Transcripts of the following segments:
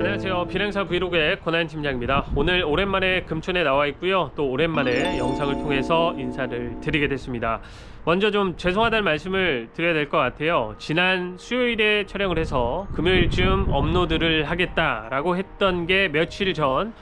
안녕하세요. 비행사 브이로그의 권한 팀장입니다. 오늘 오랜만에 금촌에 나와 있고요. 또 오랜만에 영상을 통해서 인사를 드리게 됐습니다. 먼저 좀 죄송하다는 말씀을 드려야 될 것 같아요. 지난 수요일에 촬영을 해서 금요일쯤 업로드를 하겠다라고 했던 게 며칠 전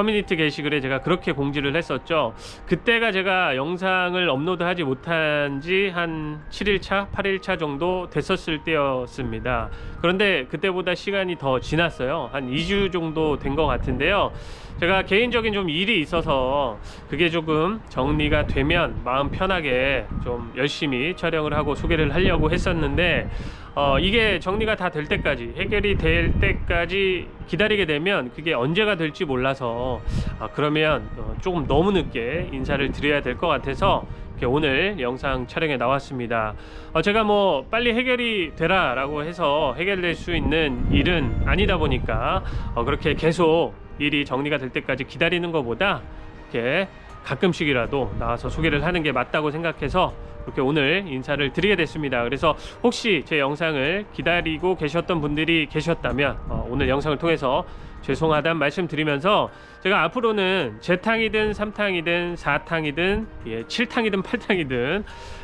커뮤니티 게시글에 제가 그렇게 공지를 했었죠. 그때가 제가 영상을 업로드하지 못한 지 한 7일차, 8일차 정도 됐었을 때였습니다. 그런데 그때보다 시간이 더 지났어요. 한 2주 정도 된 것 같은데요. 제가 개인적인 좀 일이 있어서 그게 조금 정리가 되면 마음 편하게 좀 열심히 촬영을 하고 소개를 하려고 했었는데 어, 이게 정리가 다 될 때까지 해결이 될 때까지 기다리게 되면 그게 언제가 될지 몰라서 아, 그러면 어, 조금 너무 늦게 인사를 드려야 될 것 같아서 오늘 영상 촬영에 나왔습니다. 어, 제가 뭐 빨리 해결이 되라라고 해서 해결될 수 있는 일은 아니다 보니까 어, 그렇게 계속 일이 정리가 될 때까지 기다리는 것보다 이렇게 가끔씩이라도 나와서 소개를 하는 게 맞다고 생각해서 이렇게 오늘 인사를 드리게 됐습니다. 그래서 혹시 제 영상을 기다리고 계셨던 분들이 계셨다면 어, 오늘 영상을 통해서 죄송하다는 말씀 드리면서 제가 앞으로는 재탕이든 삼탕이든 사탕이든 예, 7탕이든 8탕이든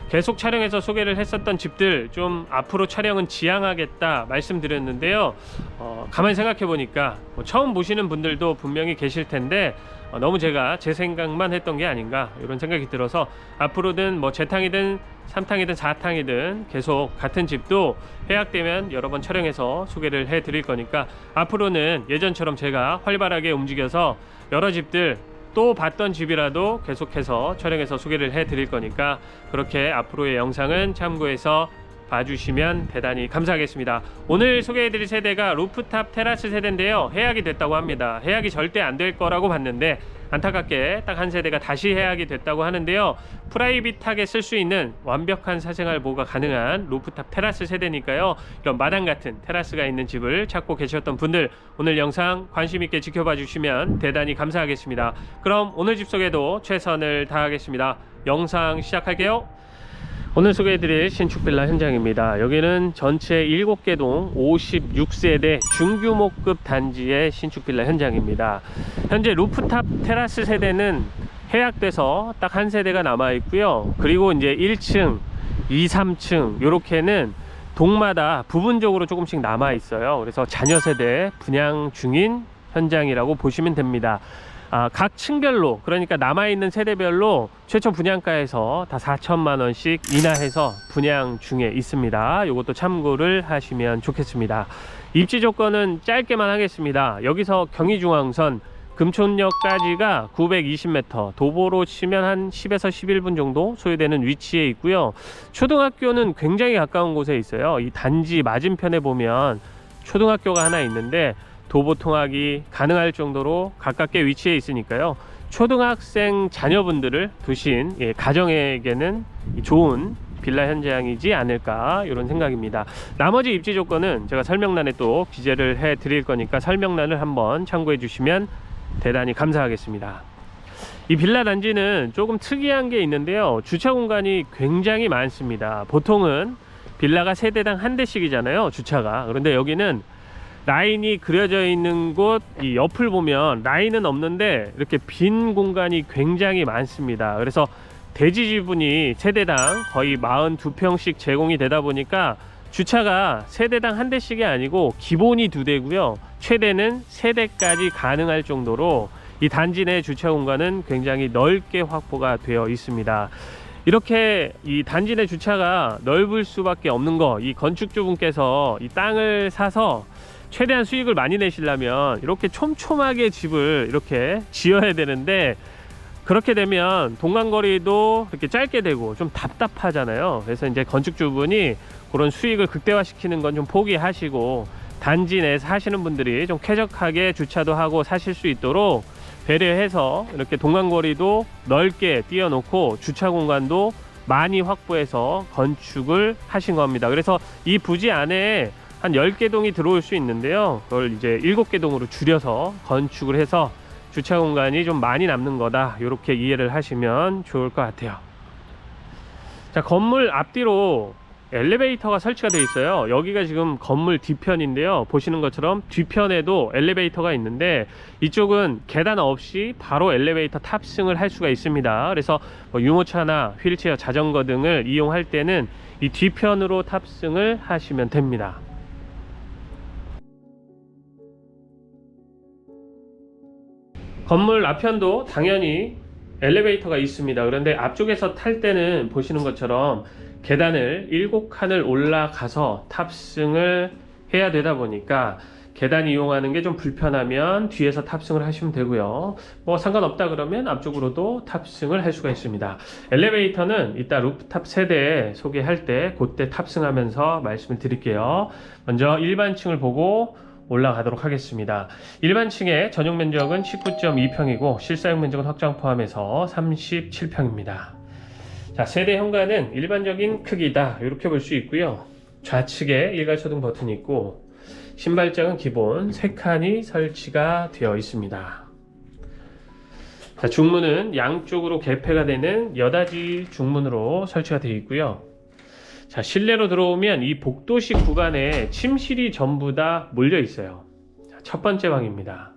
계속 촬영해서 소개를 했었던 집들 좀 앞으로 촬영은 지양하겠다 말씀드렸는데요. 어, 가만히 생각해 보니까 뭐 처음 보시는 분들도 분명히 계실 텐데 어, 너무 제가 제 생각만 했던 게 아닌가 이런 생각이 들어서 앞으로든 뭐 재탕이든 삼탕이든 사탕이든 계속 같은 집도 해약되면 여러 번 촬영해서 소개를 해 드릴 거니까 앞으로는 예전처럼 제가 활발하게 움직여서 여러 집들 또 봤던 집이라도 계속해서 촬영해서 소개를 해 드릴 거니까 그렇게 앞으로의 영상은 참고해서 봐주시면 대단히 감사하겠습니다. 오늘 소개해드릴 세대가 루프탑 테라스 세대인데요. 해약이 됐다고 합니다. 해약이 절대 안 될 거라고 봤는데 안타깝게 딱 한 세대가 다시 해약이 됐다고 하는데요. 프라이빗하게 쓸 수 있는 완벽한 사생활 보호가 가능한 루프탑 테라스 세대니까요. 이런 마당 같은 테라스가 있는 집을 찾고 계셨던 분들 오늘 영상 관심 있게 지켜봐 주시면 대단히 감사하겠습니다. 그럼 오늘 집 소개도 최선을 다하겠습니다. 영상 시작할게요. 오늘 소개해드릴 신축 빌라 현장입니다. 여기는 전체 7개 동 56세대 중규모급 단지의 신축 빌라 현장입니다. 현재 루프탑 테라스 세대는 해약돼서 딱 한 세대가 남아 있고요. 그리고 이제 1층, 2, 3층 요렇게는 동마다 부분적으로 조금씩 남아 있어요. 그래서 자녀 세대 분양 중인 현장이라고 보시면 됩니다. 아, 각 층별로 그러니까 남아 있는 세대별로 최초 분양가에서 다 4천만 원씩 인하해서 분양 중에 있습니다. 이것도 참고를 하시면 좋겠습니다. 입지 조건은 짧게만 하겠습니다. 여기서 경의중앙선 금촌역까지가 920m, 도보로 치면 한 10에서 11분 정도 소요되는 위치에 있고요. 초등학교는 굉장히 가까운 곳에 있어요. 이 단지 맞은편에 보면 초등학교가 하나 있는데 도보 통학이 가능할 정도로 가깝게 위치해 있으니까요. 초등학생 자녀분들을 두신 예, 가정에게는 이 좋은 빌라 현장이지 않을까 이런 생각입니다. 나머지 입지 조건은 제가 설명란에 또 기재를 해 드릴 거니까 설명란을 한번 참고해 주시면 대단히 감사하겠습니다. 이 빌라 단지는 조금 특이한 게 있는데요. 주차 공간이 굉장히 많습니다. 보통은 빌라가 세대당 한 대씩이잖아요. 주차가. 그런데 여기는 라인이 그려져 있는 곳 이 옆을 보면 라인은 없는데 이렇게 빈 공간이 굉장히 많습니다. 그래서 대지 지분이 세대당 거의 42평씩 제공이 되다 보니까 주차가 세대당 한 대씩이 아니고 기본이 두 대고요. 최대는 세 대까지 가능할 정도로 이 단지 내 주차 공간은 굉장히 넓게 확보가 되어 있습니다. 이렇게 이 단지 내 주차가 넓을 수밖에 없는 거, 이 건축주분께서 이 땅을 사서 최대한 수익을 많이 내시려면 이렇게 촘촘하게 집을 이렇게 지어야 되는데 그렇게 되면 동간거리도 이렇게 짧게 되고 좀 답답하잖아요. 그래서 이제 건축주분이 그런 수익을 극대화시키는 건 좀 포기하시고 단지 내에 사시는 분들이 좀 쾌적하게 주차도 하고 사실 수 있도록 배려해서 이렇게 동간거리도 넓게 띄워놓고 주차 공간도 많이 확보해서 건축을 하신 겁니다. 그래서 이 부지 안에 한 10개 동이 들어올 수 있는데요. 그걸 이제 7개 동으로 줄여서 건축을 해서 주차 공간이 좀 많이 남는 거다. 이렇게 이해를 하시면 좋을 것 같아요. 자, 건물 앞뒤로 엘리베이터가 설치가 되어 있어요. 여기가 지금 건물 뒤편인데요. 보시는 것처럼 뒤편에도 엘리베이터가 있는데 이쪽은 계단 없이 바로 엘리베이터 탑승을 할 수가 있습니다. 그래서 뭐 유모차나 휠체어, 자전거 등을 이용할 때는 이 뒤편으로 탑승을 하시면 됩니다. 건물 앞편도 당연히 엘리베이터가 있습니다. 그런데 앞쪽에서 탈 때는 보시는 것처럼 계단을 7칸을 올라가서 탑승을 해야 되다 보니까 계단 이용하는 게 좀 불편하면 뒤에서 탑승을 하시면 되고요. 뭐 상관없다 그러면 앞쪽으로도 탑승을 할 수가 있습니다. 엘리베이터는 이따 루프탑 세대 소개할 때 그때 탑승하면서 말씀을 드릴게요. 먼저 일반층을 보고 올라가도록 하겠습니다. 일반 층의 전용 면적은 19.2평이고 실사용 면적은 확장 포함해서 37평입니다. 자, 세대 현관은 일반적인 크기다. 이렇게 볼 수 있고요. 좌측에 일괄초등 버튼이 있고 신발장은 기본 3칸이 설치가 되어 있습니다. 자, 중문은 양쪽으로 개폐가 되는 여닫이 중문으로 설치가 되어 있고요. 자, 실내로 들어오면 이 복도식 구간에 침실이 전부 다 몰려 있어요. 자, 첫 번째 방입니다.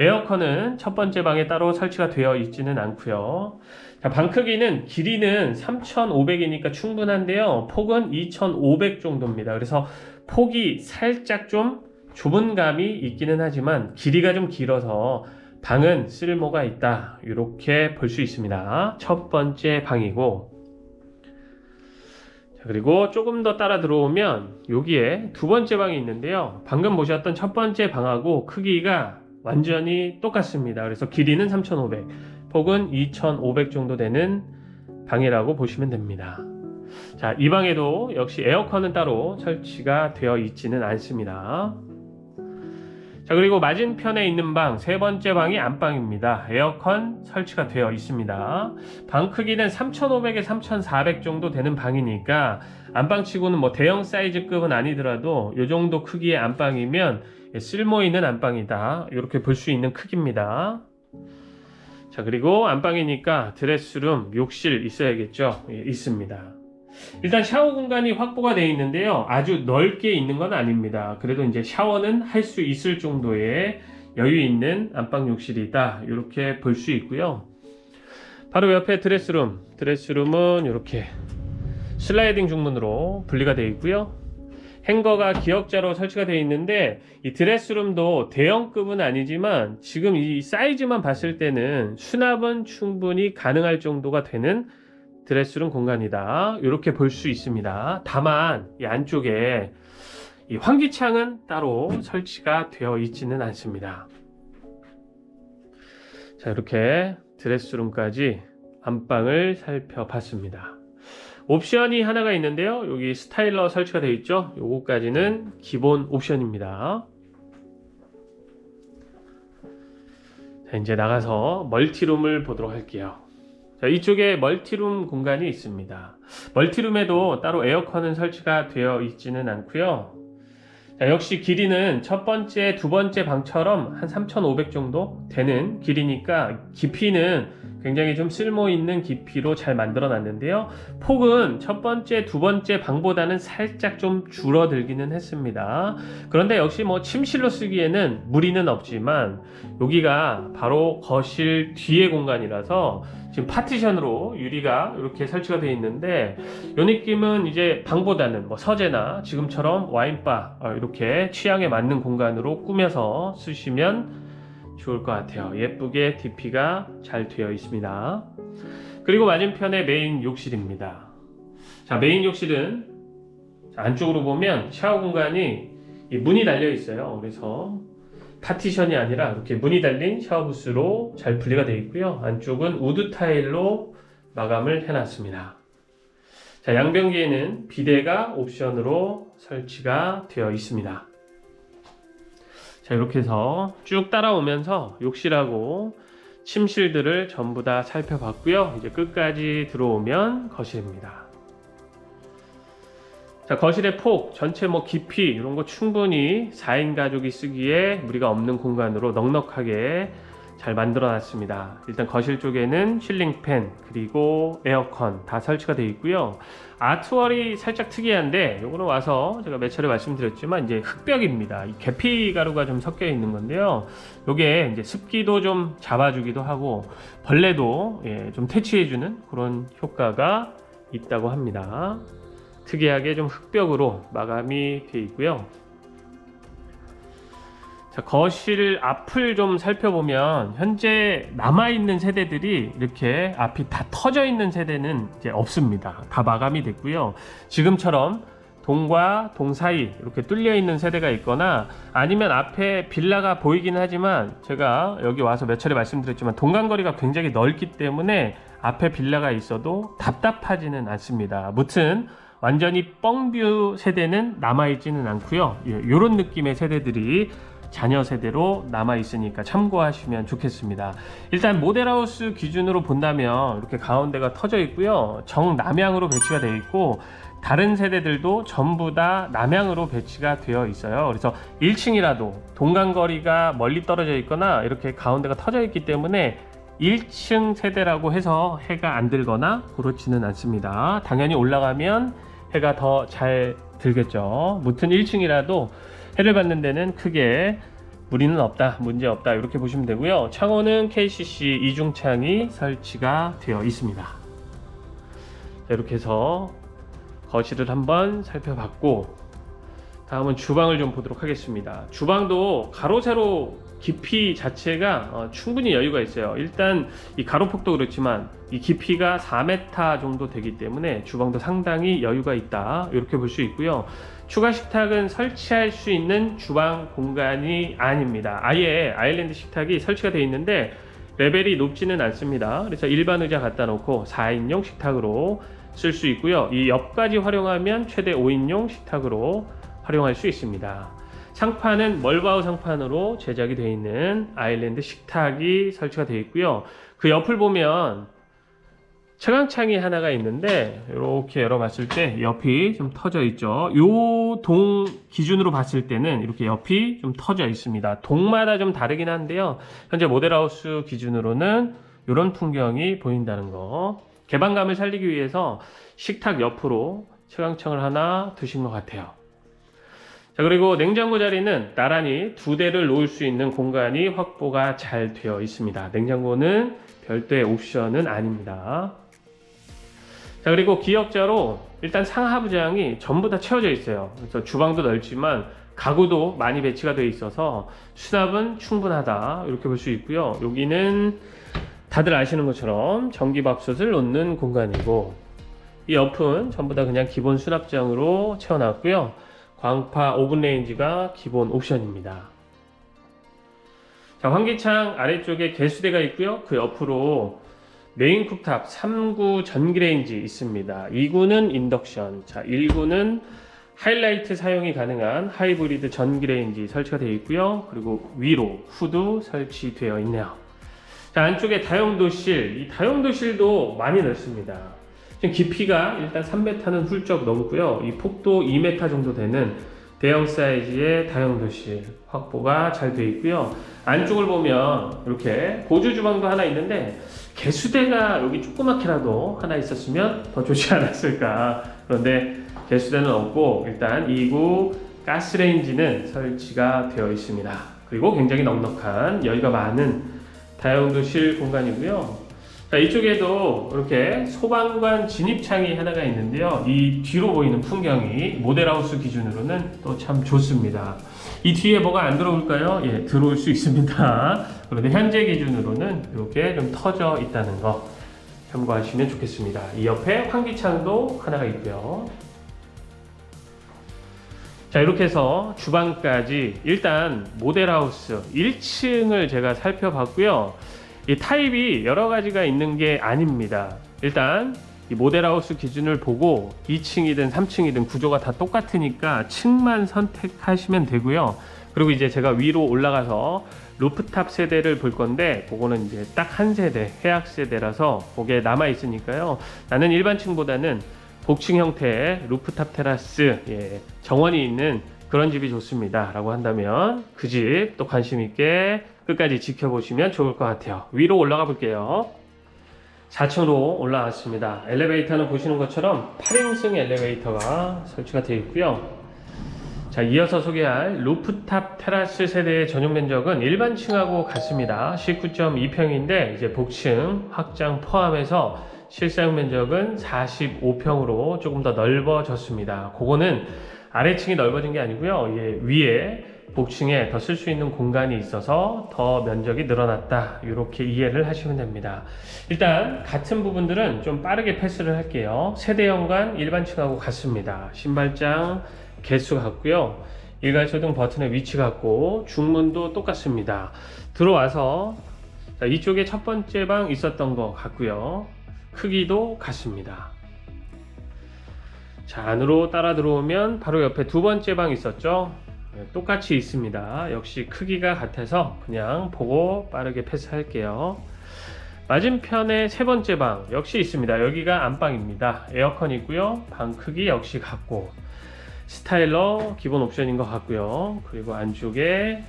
에어컨은 첫 번째 방에 따로 설치가 되어 있지는 않고요. 자, 방 크기는 길이는 3,500이니까 충분한데요. 폭은 2,500 정도입니다. 그래서 폭이 살짝 좀 좁은 감이 있기는 하지만 길이가 좀 길어서 방은 쓸모가 있다. 이렇게 볼 수 있습니다. 첫 번째 방이고 자, 그리고 조금 더 따라 들어오면 여기에 두 번째 방이 있는데요. 방금 보셨던 첫 번째 방하고 크기가 완전히 똑같습니다. 그래서 길이는 3,500, 폭은 2,500 정도 되는 방이라고 보시면 됩니다. 자, 이 방에도 역시 에어컨은 따로 설치가 되어 있지는 않습니다. 자, 그리고 맞은편에 있는 방, 세 번째 방이 안방입니다. 에어컨 설치가 되어 있습니다. 방 크기는 3,500에 3,400 정도 되는 방이니까 안방치고는 뭐 대형 사이즈급은 아니더라도 이 정도 크기의 안방이면 쓸모 있는 안방이다. 이렇게 볼 수 있는 크기입니다. 자, 그리고 안방이니까 드레스룸, 욕실 있어야겠죠? 예, 있습니다. 일단 샤워 공간이 확보가 되어 있는데요. 아주 넓게 있는 건 아닙니다. 그래도 이제 샤워는 할 수 있을 정도의 여유 있는 안방 욕실이다. 이렇게 볼 수 있고요. 바로 옆에 드레스룸. 드레스룸은 이렇게 슬라이딩 중문으로 분리가 되어 있고요. 행거가 기역자로 설치가 되어 있는데 이 드레스룸도 대형급은 아니지만 지금 이 사이즈만 봤을 때는 수납은 충분히 가능할 정도가 되는 드레스룸 공간이다. 이렇게 볼 수 있습니다. 다만 이 안쪽에 이 환기창은 따로 설치가 되어 있지는 않습니다. 자, 이렇게 드레스룸까지 안방을 살펴봤습니다. 옵션이 하나가 있는데요. 여기 스타일러 설치가 되어 있죠. 요거까지는 기본 옵션입니다. 자, 이제 나가서 멀티룸을 보도록 할게요. 자, 이쪽에 멀티룸 공간이 있습니다. 멀티룸에도 따로 에어컨은 설치가 되어 있지는 않고요. 자, 역시 길이는 첫 번째, 두 번째 방처럼 한 3,500 정도 되는 길이니까 깊이는 굉장히 좀 쓸모 있는 깊이로 잘 만들어 놨는데요. 폭은 첫 번째, 두 번째 방보다는 살짝 좀 줄어들기는 했습니다. 그런데 역시 뭐 침실로 쓰기에는 무리는 없지만 여기가 바로 거실 뒤의 공간이라서 지금 파티션으로 유리가 이렇게 설치가 되어 있는데 이 느낌은 이제 방보다는 뭐 서재나 지금처럼 와인바 어, 이렇게 취향에 맞는 공간으로 꾸며서 쓰시면 좋을 것 같아요. 예쁘게 DP가 잘 되어 있습니다. 그리고 맞은편에 메인 욕실입니다. 자, 메인 욕실은 안쪽으로 보면 샤워 공간이 이 문이 달려 있어요. 그래서 파티션이 아니라 이렇게 문이 달린 샤워 부스로 잘 분리가 되어 있고요. 안쪽은 우드 타일로 마감을 해놨습니다. 자, 양변기에는 비데가 옵션으로 설치가 되어 있습니다. 자, 이렇게 해서 쭉 따라오면서 욕실하고 침실들을 전부 다 살펴봤고요. 이제 끝까지 들어오면 거실입니다. 자, 거실의 폭, 전체 뭐 깊이 이런 거 충분히 4인 가족이 쓰기에 무리가 없는 공간으로 넉넉하게 잘 만들어 놨습니다. 일단 거실 쪽에는 실링팬 그리고 에어컨 다 설치가 되어 있고요. 아트월이 살짝 특이한데 요거는 와서 제가 몇 차례 말씀드렸지만 이제 흙벽입니다. 이 계피 가루가 좀 섞여 있는 건데요. 요게 이제 습기도 좀 잡아주기도 하고 벌레도 예, 좀 퇴치해주는 그런 효과가 있다고 합니다. 특이하게 좀 흙벽으로 마감이 되어 있고요. 자, 거실 앞을 좀 살펴보면 현재 남아 있는 세대들이 이렇게 앞이 다 터져 있는 세대는 이제 없습니다. 다 마감이 됐고요. 지금처럼 동과 동 사이 이렇게 뚫려 있는 세대가 있거나 아니면 앞에 빌라가 보이긴 하지만 제가 여기 와서 몇 차례 말씀드렸지만 동간거리가 굉장히 넓기 때문에 앞에 빌라가 있어도 답답하지는 않습니다. 무튼 완전히 뻥뷰 세대는 남아있지는 않고요. 이런 느낌의 세대들이 자녀 세대로 남아 있으니까 참고하시면 좋겠습니다. 일단 모델하우스 기준으로 본다면 이렇게 가운데가 터져 있고요. 정남향으로 배치가 되어 있고 다른 세대들도 전부 다 남향으로 배치가 되어 있어요. 그래서 1층이라도 동간거리가 멀리 떨어져 있거나 이렇게 가운데가 터져 있기 때문에 1층 세대라고 해서 해가 안 들거나 그렇지는 않습니다. 당연히 올라가면 해가 더 잘 들겠죠. 무튼 1층이라도 해를 받는 데는 크게 무리는 없다, 문제 없다 이렇게 보시면 되고요. 창호는 KCC 이중창이 설치가 되어 있습니다. 자, 이렇게 해서 거실을 한번 살펴봤고 다음은 주방을 좀 보도록 하겠습니다. 주방도 가로 세로 깊이 자체가 어, 충분히 여유가 있어요. 일단 이 가로폭도 그렇지만 이 깊이가 4m 정도 되기 때문에 주방도 상당히 여유가 있다 이렇게 볼 수 있고요. 추가 식탁은 설치할 수 있는 주방 공간이 아닙니다. 아예 아일랜드 식탁이 설치가 되어 있는데 레벨이 높지는 않습니다. 그래서 일반 의자 갖다 놓고 4인용 식탁으로 쓸 수 있고요. 이 옆까지 활용하면 최대 5인용 식탁으로 활용할 수 있습니다. 상판은 멀바우 상판으로 제작이 되어 있는 아일랜드 식탁이 설치가 되어 있고요. 그 옆을 보면 채광창이 하나가 있는데 이렇게 열어 봤을 때 옆이 좀 터져 있죠. 요 동 기준으로 봤을 때는 이렇게 옆이 좀 터져 있습니다. 동마다 좀 다르긴 한데요. 현재 모델하우스 기준으로는 이런 풍경이 보인다는 거. 개방감을 살리기 위해서 식탁 옆으로 채광창을 하나 두신 것 같아요. 자 그리고 냉장고 자리는 나란히 두 대를 놓을 수 있는 공간이 확보가 잘 되어 있습니다. 냉장고는 별도의 옵션은 아닙니다. 자 그리고 기역자로 일단 상하부장이 전부 다 채워져 있어요. 그래서 주방도 넓지만 가구도 많이 배치가 되어 있어서 수납은 충분하다 이렇게 볼 수 있고요. 여기는 다들 아시는 것처럼 전기밥솥을 놓는 공간이고 이 옆은 전부 다 그냥 기본 수납장으로 채워놨고요. 광파 오븐 레인지가 기본 옵션입니다. 자, 환기창 아래쪽에 개수대가 있고요. 그 옆으로 메인 쿡탑 3구 전기 레인지 있습니다. 2구는 인덕션, 자 1구는 하이라이트 사용이 가능한 하이브리드 전기 레인지 설치가 되어 있고요. 그리고 위로 후드 설치되어 있네요. 자 안쪽에 다용도실, 이 다용도실도 많이 넓습니다. 지금 깊이가 일단 3m는 훌쩍 넘고요. 이 폭도 2m 정도 되는 대형 사이즈의 다용도실 확보가 잘 되어 있고요. 안쪽을 보면 이렇게 고주 주방도 하나 있는데 개수대가 여기 조그맣게라도 하나 있었으면 더 좋지 않았을까. 그런데 개수대는 없고 일단 2구 가스레인지는 설치가 되어 있습니다. 그리고 굉장히 넉넉한 여유가 많은 다용도실 공간이고요. 자, 이쪽에도 이렇게 소방관 진입창이 하나가 있는데요. 이 뒤로 보이는 풍경이 모델하우스 기준으로는 또 참 좋습니다. 이 뒤에 뭐가 안 들어올까요? 예, 들어올 수 있습니다. 그런데 현재 기준으로는 이렇게 좀 터져 있다는 거 참고하시면 좋겠습니다. 이 옆에 환기창도 하나가 있고요. 자 이렇게 해서 주방까지 일단 모델하우스 1층을 제가 살펴봤고요. 이 타입이 여러 가지가 있는 게 아닙니다. 일단 이 모델하우스 기준을 보고 2층이든 3층이든 구조가 다 똑같으니까 층만 선택하시면 되고요. 그리고 이제 제가 위로 올라가서 루프탑 세대를 볼 건데 그거는 이제 딱 한 세대 해약 세대라서 그게 남아 있으니까요. 나는 일반 층보다는 복층 형태의 루프탑 테라스 예, 정원이 있는 그런 집이 좋습니다. 라고 한다면 그 집 또 관심 있게 끝까지 지켜보시면 좋을 것 같아요. 위로 올라가 볼게요. 4층으로 올라왔습니다. 엘리베이터는 보시는 것처럼 8인승 엘리베이터가 설치가 되어 있고요. 자, 이어서 소개할 루프탑 테라스 세대의 전용 면적은 일반 층하고 같습니다. 19.2평인데 이제 복층 확장 포함해서 실사용 면적은 45평으로 조금 더 넓어졌습니다. 그거는 아래층이 넓어진 게 아니고요. 예, 위에 복층에 더 쓸 수 있는 공간이 있어서 더 면적이 늘어났다. 이렇게 이해를 하시면 됩니다. 일단 같은 부분들은 좀 빠르게 패스를 할게요. 세대 연관 일반층하고 같습니다. 신발장 개수 같고요. 일괄소등 버튼의 위치 같고 중문도 똑같습니다. 들어와서 자, 이쪽에 첫 번째 방 있었던 것 같고요. 크기도 같습니다. 자, 안으로 따라 들어오면 바로 옆에 두 번째 방 있었죠? 네, 똑같이 있습니다. 역시 크기가 같아서 그냥 보고 빠르게 패스할게요. 맞은편에 세 번째 방 역시 있습니다. 여기가 안방입니다. 에어컨 있고요. 방 크기 역시 같고 스타일러 기본 옵션인 것 같고요. 그리고 안쪽에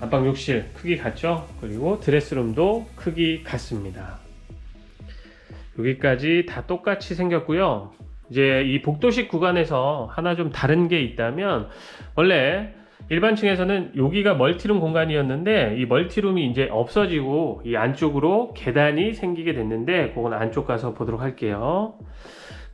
안방 욕실 크기 같죠? 그리고 드레스룸도 크기 같습니다. 여기까지 다 똑같이 생겼고요. 이제 이 복도식 구간에서 하나 좀 다른 게 있다면 원래 일반층에서는 여기가 멀티룸 공간이었는데 이 멀티룸이 이제 없어지고 이 안쪽으로 계단이 생기게 됐는데 그건 안쪽 가서 보도록 할게요.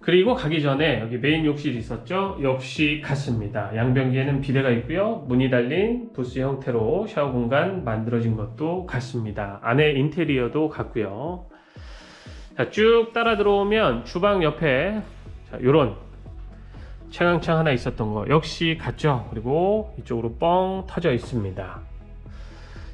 그리고 가기 전에 여기 메인 욕실이 있었죠? 역시 같습니다. 양변기에는 비대가 있고요. 문이 달린 부스 형태로 샤워 공간 만들어진 것도 같습니다. 안에 인테리어도 같고요. 자, 쭉 따라 들어오면 주방 옆에 자, 요런 채광창 하나 있었던 거 역시 같죠? 그리고 이쪽으로 뻥 터져 있습니다.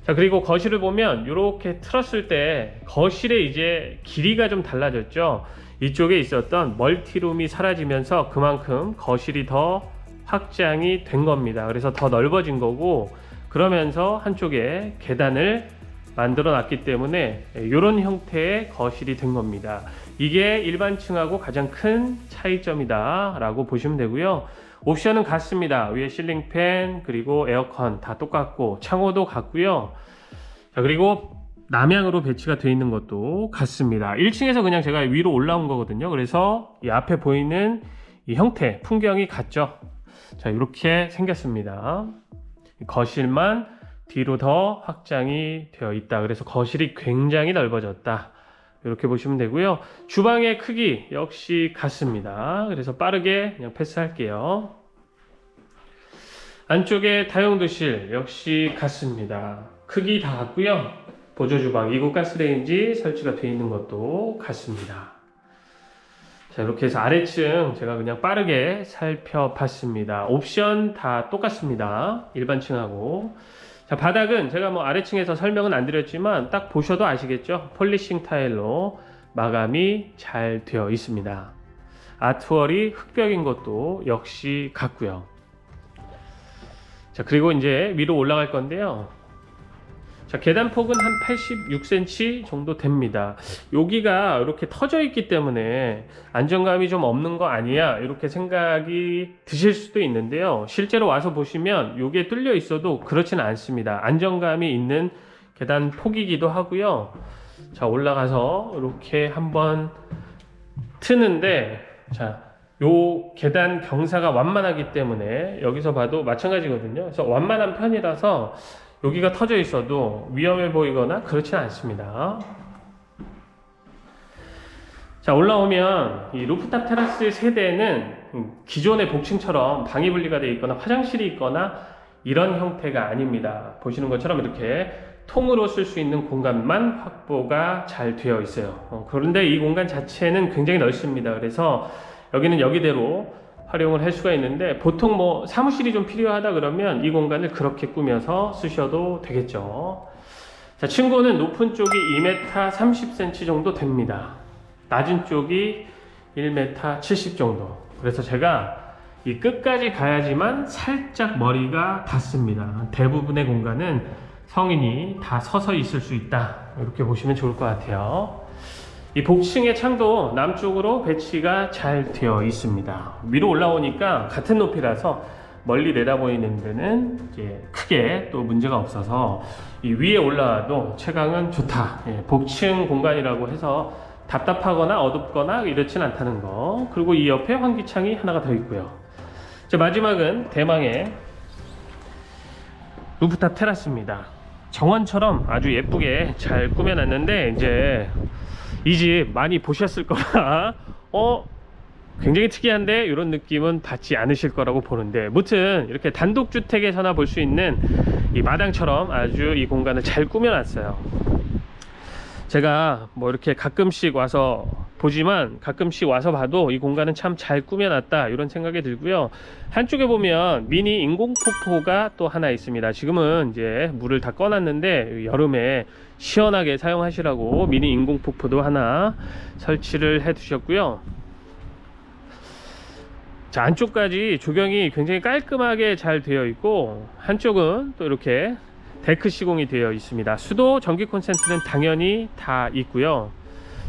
자, 그리고 거실을 보면 이렇게 틀었을 때 거실에 이제 길이가 좀 달라졌죠? 이쪽에 있었던 멀티룸이 사라지면서 그만큼 거실이 더 확장이 된 겁니다. 그래서 더 넓어진 거고 그러면서 한쪽에 계단을 만들어 놨기 때문에 이런 형태의 거실이 된 겁니다. 이게 일반층하고 가장 큰 차이점이다 라고 보시면 되고요. 옵션은 같습니다. 위에 실링팬 그리고 에어컨 다 똑같고 창호도 같고요. 자, 그리고 남향으로 배치가 되어 있는 것도 같습니다. 1층에서 그냥 제가 위로 올라온 거거든요. 그래서 이 앞에 보이는 이 형태, 풍경이 같죠. 자, 이렇게 생겼습니다. 거실만 뒤로 더 확장이 되어 있다. 그래서 거실이 굉장히 넓어졌다. 이렇게 보시면 되고요. 주방의 크기 역시 같습니다. 그래서 빠르게 그냥 패스할게요. 안쪽에 다용도실 역시 같습니다. 크기 다 같고요. 보조 주방, 이국 가스레인지 설치가 되어 있는 것도 같습니다. 자, 이렇게 해서 아래층 제가 그냥 빠르게 살펴봤습니다. 옵션 다 똑같습니다. 일반층하고. 자, 바닥은 제가 뭐 아래층에서 설명은 안 드렸지만 딱 보셔도 아시겠죠? 폴리싱 타일로 마감이 잘 되어 있습니다. 아트월이 흑벽인 것도 역시 같고요. 자, 그리고 이제 위로 올라갈 건데요. 자, 계단 폭은 한 86cm 정도 됩니다. 여기가 이렇게 터져 있기 때문에 안정감이 좀 없는 거 아니야? 이렇게 생각이 드실 수도 있는데요. 실제로 와서 보시면 이게 뚫려 있어도 그렇지는 않습니다. 안정감이 있는 계단 폭이기도 하고요. 자, 올라가서 이렇게 한번 트는데 자, 요 계단 경사가 완만하기 때문에 여기서 봐도 마찬가지거든요. 그래서 완만한 편이라서 여기가 터져 있어도 위험해 보이거나 그렇지는 않습니다. 자 올라오면 이 루프탑 테라스 세대는 기존의 복층처럼 방이 분리가 되어 있거나 화장실이 있거나 이런 형태가 아닙니다. 보시는 것처럼 이렇게 통으로 쓸 수 있는 공간만 확보가 잘 되어 있어요. 어, 그런데 이 공간 자체는 굉장히 넓습니다. 그래서 여기는 여기대로 활용을 할 수가 있는데 보통 뭐 사무실이 좀 필요하다 그러면 이 공간을 그렇게 꾸며서 쓰셔도 되겠죠. 자, 층고는 높은 쪽이 2m 30cm 정도 됩니다. 낮은 쪽이 1m 70 정도. 그래서 제가 이 끝까지 가야지만 살짝 머리가 닿습니다. 대부분의 공간은 성인이 다 서서 있을 수 있다. 이렇게 보시면 좋을 것 같아요. 이 복층의 창도 남쪽으로 배치가 잘 되어 있습니다. 위로 올라오니까 같은 높이라서 멀리 내다보이는 데는 이제 크게 또 문제가 없어서 이 위에 올라와도 채광은 좋다. 예, 복층 공간이라고 해서 답답하거나 어둡거나 이렇진 않다는 거. 그리고 이 옆에 환기창이 하나가 더 있고요. 자, 마지막은 대망의 루프탑 테라스입니다. 정원처럼 아주 예쁘게 잘 꾸며놨는데 이제 이 집 많이 보셨을 거라 어 굉장히 특이한데 이런 느낌은 받지 않으실 거라고 보는데 무튼 이렇게 단독 주택에서나 볼 수 있는 이 마당처럼 아주 이 공간을 잘 꾸며놨어요. 제가 뭐 이렇게 가끔씩 와서 보지만 가끔씩 와서 봐도 이 공간은 참 잘 꾸며놨다 이런 생각이 들고요. 한쪽에 보면 미니 인공폭포가 또 하나 있습니다. 지금은 이제 물을 다 꺼놨는데 여름에 시원하게 사용하시라고 미니 인공폭포도 하나 설치를 해 두셨고요. 자 안쪽까지 조경이 굉장히 깔끔하게 잘 되어 있고 한쪽은 또 이렇게 데크 시공이 되어 있습니다. 수도 전기 콘센트는 당연히 다 있고요.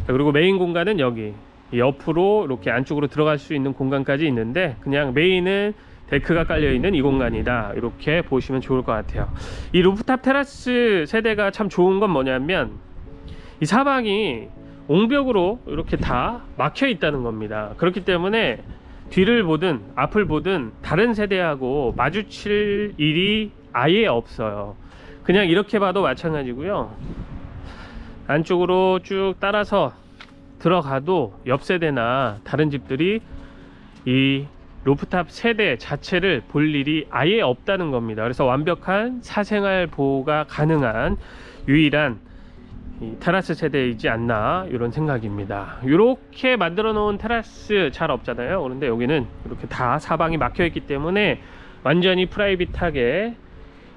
자, 그리고 메인 공간은 여기 이 옆으로 이렇게 안쪽으로 들어갈 수 있는 공간까지 있는데 그냥 메인은 데크가 깔려 있는 이 공간이다 이렇게 보시면 좋을 것 같아요. 이 루프탑 테라스 세대가 참 좋은 건 뭐냐면 이 사방이 옹벽으로 이렇게 다 막혀 있다는 겁니다. 그렇기 때문에 뒤를 보든 앞을 보든 다른 세대하고 마주칠 일이 아예 없어요. 그냥 이렇게 봐도 마찬가지고요. 안쪽으로 쭉 따라서 들어가도 옆 세대나 다른 집들이 이 로프탑 세대 자체를 볼 일이 아예 없다는 겁니다. 그래서 완벽한 사생활 보호가 가능한 유일한 이 테라스 세대이지 않나 이런 생각입니다. 이렇게 만들어 놓은 테라스 잘 없잖아요. 그런데 여기는 이렇게 다 사방이 막혀 있기 때문에 완전히 프라이빗하게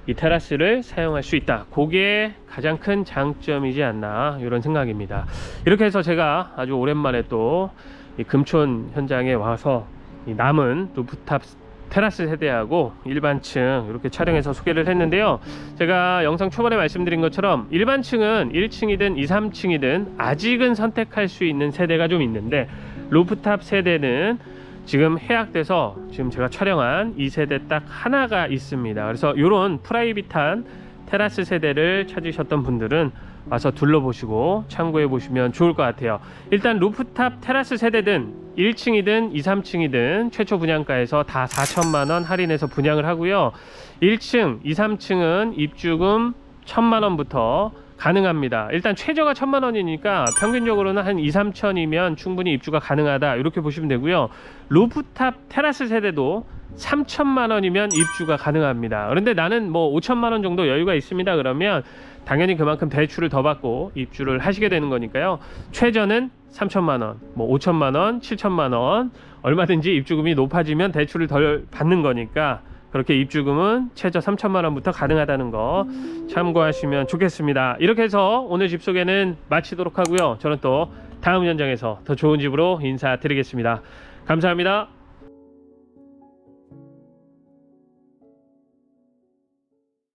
이 테라스를 사용할 수 있다. 그게 가장 큰 장점이지 않나 이런 생각입니다. 이렇게 해서 제가 아주 오랜만에 또이 금촌 현장에 와서 이 남은 루프탑 테라스 세대하고 일반층 이렇게 촬영해서 소개를 했는데요. 제가 영상 초반에 말씀드린 것처럼 일반층은 1층이든 2, 3층이든 아직은 선택할 수 있는 세대가 좀 있는데 루프탑 세대는 지금 해약돼서 지금 제가 촬영한 이 세대 딱 하나가 있습니다. 그래서 이런 프라이빗한 테라스 세대를 찾으셨던 분들은 와서 둘러보시고 참고해 보시면 좋을 것 같아요. 일단 루프탑 테라스 세대든 1층이든 2, 3층이든 최초 분양가에서 다 4천만 원 할인해서 분양을 하고요. 1층, 2, 3층은 입주금 1천만 원부터 가능합니다. 일단 최저가 1천만 원이니까 평균적으로는 한 2, 3천이면 충분히 입주가 가능하다. 이렇게 보시면 되고요. 루프탑 테라스 세대도 3천만 원이면 입주가 가능합니다. 그런데 나는 뭐 5천만 원 정도 여유가 있습니다. 그러면 당연히 그만큼 대출을 더 받고 입주를 하시게 되는 거니까요. 최저는 3천만 원, 뭐 5천만 원, 7천만 원 얼마든지 입주금이 높아지면 대출을 덜 받는 거니까 그렇게 입주금은 최저 3천만 원부터 가능하다는 거 참고하시면 좋겠습니다. 이렇게 해서 오늘 집 소개는 마치도록 하고요. 저는 또 다음 현장에서 더 좋은 집으로 인사드리겠습니다. 감사합니다.